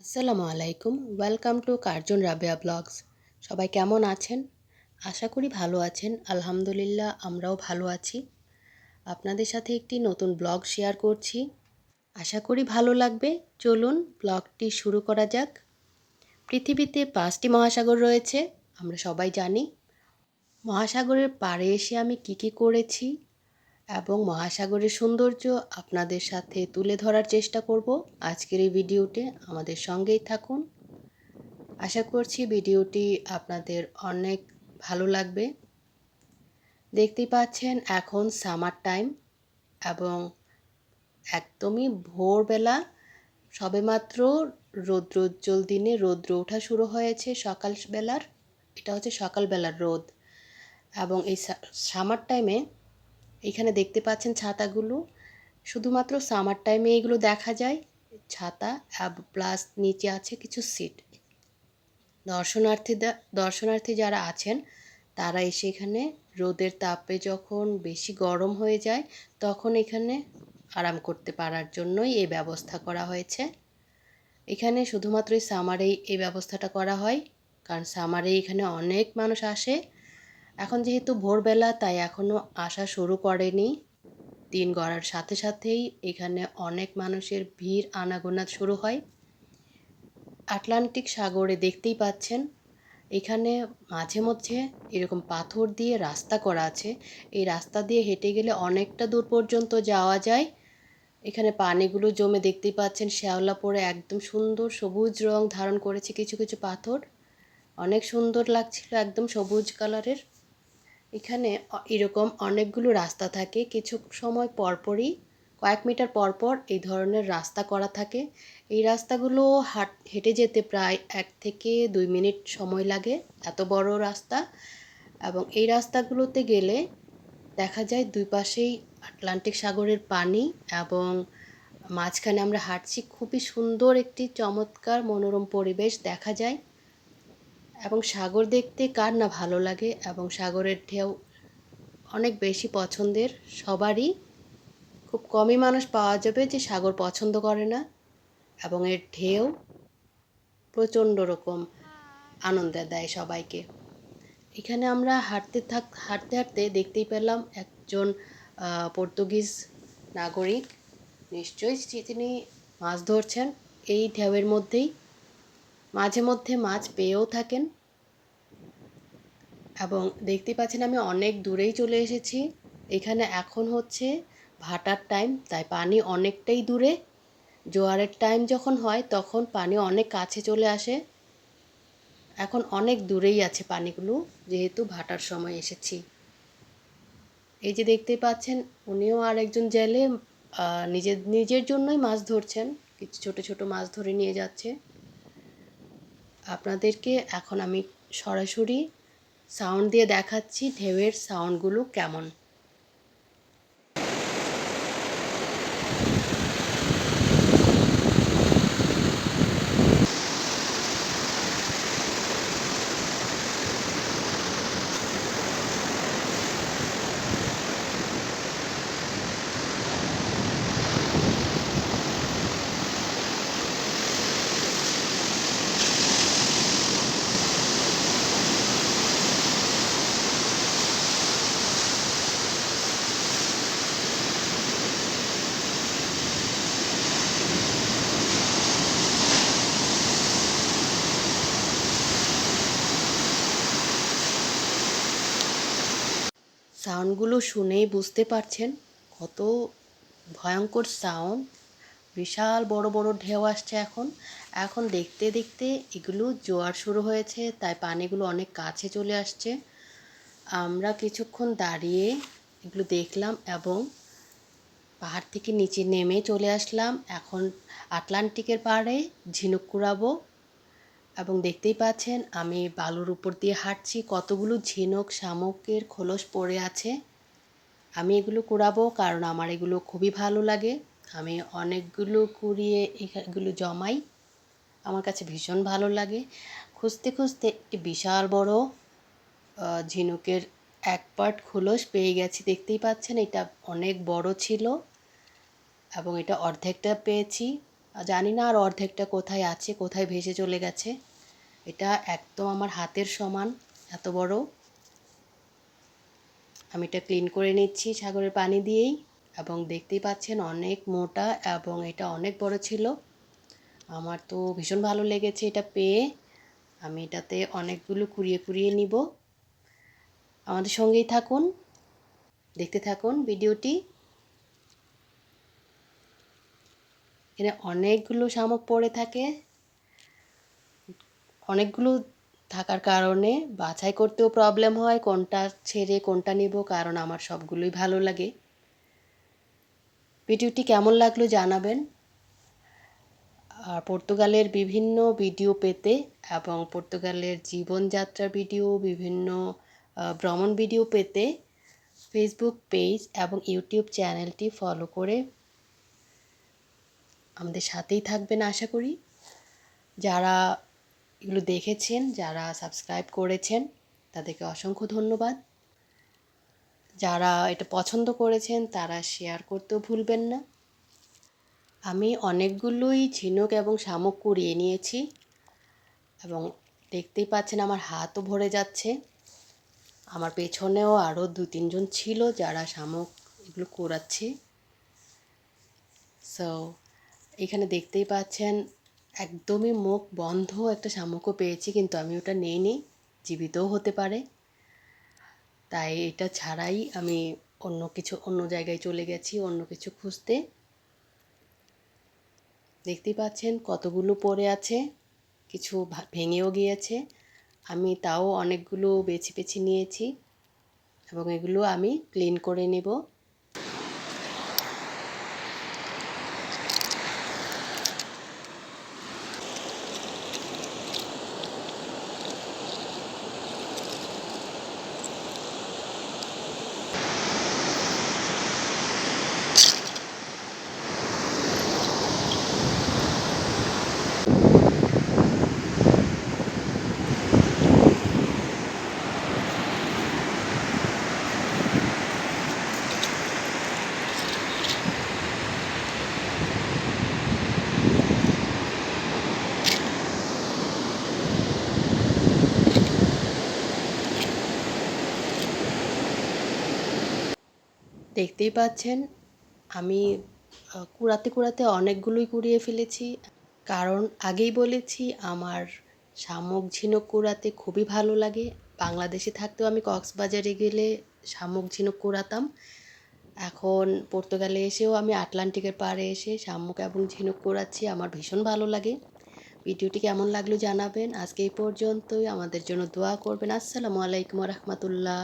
আসসালামু আলাইকুম। Welcome to Karjan Rabeya vlogs সবাই কেমন আছেন? আশা করি ভালো আছেন। আলহামদুলিল্লাহ, আমরাও ভালো আছি। আপনাদের সাথে একটি নতুন ব্লগ শেয়ার করছি। আশা করি ভালো লাগবে। চলুন ব্লগটি শুরু করা যাক। পৃথিবীতে পাঁচটি মহাসাগর রয়েছে, আমরা সবাই জানি। মহাসাগরের পাড়ে এসে আমি কী কী করেছি এবং মহাসাগরের সৌন্দর্য আপনাদের সাথে তুলে ধরার চেষ্টা করব আজকের এই ভিডিওতে। আমাদের সঙ্গেই থাকুন। আশা করছি ভিডিওটি আপনাদের অনেক ভালো লাগবে। দেখতেই পাচ্ছেন, এখন সামার টাইম এবং একদমই ভোরবেলা। সবেমাত্র রৌদ্রোজ্জ্বল দিনে রৌদ্র ওঠা শুরু হয়েছে সকালবেলার। এটা হচ্ছে সকালবেলার রোদ। এবং এই সামার টাইমে এখানে দেখতে পাচ্ছেন ছাতাগুলো। শুধুমাত্র সামার টাইমে এগুলো দেখা যায়। ছাতা প্লাস নিচে আছে কিছু সিট দর্শনার্থী দর্শনার্থী যারা আছেন, তারা এসে এখানে রোদের তাপে যখন বেশি গরম হয়ে যায়, তখন এখানে আরাম করতে পারার জন্যই এই ব্যবস্থা করা হয়েছে। এখানে শুধুমাত্র সামারেই এই ব্যবস্থাটা করা হয়। কারণ সামারে এখানে অনেক মানুষ আসে। এখন যেহেতু ভোরবেলা, তাই এখনও আসা শুরু করেনি। দিন গড়ার সাথে সাথেই এখানে অনেক মানুষের ভিড়, আনাগোনা শুরু হয়। আটলান্টিক সাগরে দেখতেই পাচ্ছেন, এখানে মাঝে মধ্যে এরকম পাথর দিয়ে রাস্তা করা আছে। এই রাস্তা দিয়ে হেঁটে গেলে অনেকটা দূর পর্যন্ত যাওয়া যায়। এখানে পানিগুলো জমে দেখতেই পাচ্ছেন, শ্যাওলা পরে একদম সুন্দর সবুজ রং ধারণ করেছে কিছু কিছু পাথর। অনেক সুন্দর লাগছিল একদম সবুজ কালারের। এখানে এরকম অনেকগুলো রাস্তা থাকে। কিছু সময় পরপরই, কয়েক মিটার পরপর এই ধরনের রাস্তা করা থাকে। এই রাস্তাগুলো হাট, হেঁটে যেতে প্রায় এক থেকে দুই মিনিট সময় লাগে, এত বড় রাস্তা। এবং এই রাস্তাগুলোতে গেলে দেখা যায় দুই পাশেই আটলান্টিক সাগরের পানি এবং মাঝখানে আমরা হাঁটছি। খুবই সুন্দর একটি চমৎকার মনোরম পরিবেশ দেখা যায়। এবং সাগর দেখতে কার না ভালো লাগে এবং সাগরের ঢেউ অনেক বেশি পছন্দের। সবারই খুব কমই মানুষ পাওয়া যাবে যে সাগর পছন্দ করে না এবং এর ঢেউ প্রচণ্ড রকম আনন্দ দেয় সবাইকে। এখানে আমরা হাঁটতে থাক, হাঁটতে হাঁটতে দেখতেই পেলাম একজন পর্তুগিজ নাগরিক। নিশ্চয়ই তিনি মাছ ধরছেন। এই ঢেউয়ের মধ্যেই মাঝে মধ্যে মাছ পেয়েও থাকেন। এবং দেখতে পাচ্ছেন আমি অনেক দূরেই চলে এসেছি। এখানে এখন হচ্ছে ভাটার টাইম তাই পানি অনেকটাই দূরে। জোয়ারের টাইম যখন হয়, তখন পানি অনেক কাছে চলে আসে। এখন অনেক দূরেই আছে পানিগুলো, যেহেতু ভাটার সময় এসেছি। এই যে দেখতে পাচ্ছেন, উনিও আর একজন জেলে নিজের নিজের জন্যই মাছ ধরছেন। কিছু ছোট ছোট মাছ ধরে নিয়ে যাচ্ছে। আপনাদেরকে এখন আমি সরাসরি সাউন্ড দিয়ে দেখাচ্ছি ঢেউয়ের সাউন্ডগুলো কেমন। সাউন্ডগুলো শুনেই বুঝতে পারছেন কত ভয়ঙ্কর সাউন্ড। বিশাল বড় বড় ঢেউ আসছে এখন। এখন দেখতে দেখতে এগুলো জোয়ার শুরু হয়েছে, তাই পানিগুলো অনেক কাছে চলে আসছে। আমরা কিছুক্ষণ দাঁড়িয়ে এগুলো দেখলাম এবং পাহাড় থেকে নিচে নেমে চলে আসলাম। এখন আটলান্টিকের পাড়ে ঝিনুক কুড়াবো। এবং দেখতেই পাচ্ছেন আমি বালুর উপর দিয়ে হাঁটছি, কতগুলো ঝিনুক, শামুকের খোলস পড়ে আছে। আমি এগুলো কুড়াবো কারণ আমার এগুলো খুবই ভালো লাগে। আমি অনেকগুলো কুড়িয়ে এগুলো জমাই, আমার কাছে ভীষণ ভালো লাগে। খুঁজতে খুঁজতে একটি বিশাল বড় ঝিনুকের এক পার্ট খোলস পেয়ে গেছি। দেখতেই পাচ্ছেন এটা অনেক বড় ছিল এবং এটা অর্ধেকটা পেয়েছি। জানি না আর অর্ধেকটা কোথায় আছে, কোথায় ভেসে চলে গেছে। এটা একদম আমার হাতের সমান, এত বড়। আমি এটা ক্লিন করে নিচ্ছি সাগরের পানি দিয়েই, এবং দেখতেই পাচ্ছেন অনেক মোটা এবং এটা অনেক বড় ছিল। আমার তো ভীষণ ভালো লেগেছে এটা পেয়ে। আমি এটাতে অনেকগুলো কুড়িয়ে কুড়িয়ে নিব। আমাদের সঙ্গেই থাকুন, দেখতে থাকুন ভিডিওটি। এখানে অনেকগুলো শামুক পড়ে থাকে। অনেকগুলো থাকার কারণে বাছাই করতেও প্রবলেম হয়, কোনটা ছেড়ে কোনটা নেব, কারণ আমার সবগুলোই ভালো লাগে। ভিডিওটি কেমন লাগল জানাবেন। আর পর্তুগালের বিভিন্ন ভিডিও পেতে এবং পর্তুগালের জীবনযাত্রার ভিডিও, বিভিন্ন ভ্রমণ ভিডিও পেতে ফেসবুক পেজ এবং ইউটিউব চ্যানেলটি ফলো করে আমাদের সাথেই থাকবেন আশা করি। যারা এগুলো দেখেছেন, যারা সাবস্ক্রাইব করেছেন, তাদেরকে অসংখ্য ধন্যবাদ। যারা এটা পছন্দ করেছেন, তারা শেয়ার করতেও ভুলবেন না। আমি অনেকগুলোই ঝিনুক এবং শামুক কুড়িয়ে নিয়েছি এবং দেখতেই পাচ্ছেন আমার হাতও ভরে যাচ্ছে। আমার পেছনেও আরও দু তিনজন ছিল যারা শামুক এগুলো কোরাচ্ছে সো এখানে দেখতেই পাচ্ছেন, একদমই মুখ বন্ধ একটা শামুকও পেয়েছি, কিন্তু আমি ওটা নিইনি, জীবিতও হতে পারে। তাই এটা ছাড়াই আমি অন্য কিছু, অন্য জায়গায় চলে গেছি, অন্য কিছু খুঁজতে। দেখতেই পাচ্ছেন কতগুলো পড়ে আছে, কিছু ভেঙেও গিয়েছে। আমি তাও অনেকগুলো বেছে বেছে নিয়েছি এবং এগুলো আমি ক্লিন করে নেব। দেখতেই পাচ্ছেন, আমি কুড়াতে কুড়াতে অনেকগুলোই কুড়িয়ে ফেলেছি। কারণ আগেই বলেছি, আমার শামুক ঝিনুক কুড়াতে খুবই ভালো লাগে। বাংলাদেশে থাকতেও আমি কক্সবাজারে গেলে শামুক ঝিনুক কুড়াতাম। এখন পর্তুগালে এসেও আমি আটলান্টিকের পাড়ে এসে শামুক এবং ঝিনুক কুড়াচ্ছি, আমার ভীষণ ভালো লাগে। ভিডিওটি কেমন লাগল জানাবেন। আজকে এই পর্যন্তই। আমাদের জন্য দোয়া করবেন। আসসালামু আলাইকুম রহমতুল্লাহ।